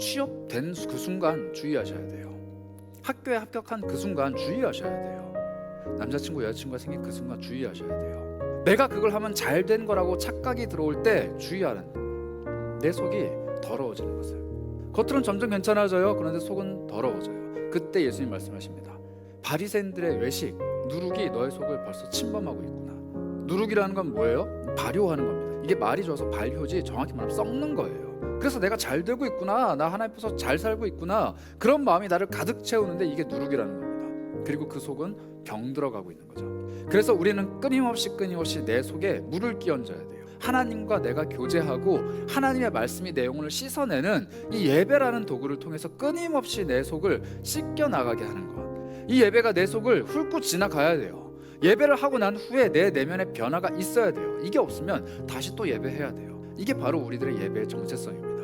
취업된 그 순간 주의하셔야 돼요. 학교에 합격한 그 순간 주의하셔야 돼요. 남자친구 여자친구가 생긴 그 순간 주의하셔야 돼요. 내가 그걸 하면 잘 된 거라고 착각이 들어올 때 주의하는 내 속이 더러워지는 것을. 겉으로는 점점 괜찮아져요. 그런데 속은 더러워져요. 그때 예수님 말씀하십니다. 바리새인들의 외식, 누룩이 너의 속을 벌써 침범하고 있구나. 누룩이라는 건 뭐예요? 발효하는 겁니다. 이게 말이 좋아서 발효지 정확히 말하면 썩는 거예요. 그래서 내가 잘 되고 있구나, 나 하나님 앞에서 잘 살고 있구나 그런 마음이 나를 가득 채우는데 이게 누룩이라는 겁니다. 그리고 그 속은 병 들어가고 있는 거죠. 그래서 우리는 끊임없이 끊임없이 내 속에 물을 끼얹어야 돼요. 하나님과 내가 교제하고 하나님의 말씀이 내 영혼을 씻어내는 이 예배라는 도구를 통해서 끊임없이 내 속을 씻겨 나가게 하는 것. 이 예배가 내 속을 훑고 지나가야 돼요. 예배를 하고 난 후에 내 내면에 변화가 있어야 돼요. 이게 없으면 다시 또 예배해야 돼요. 이게 바로 우리들의 예배의 정체성입니다.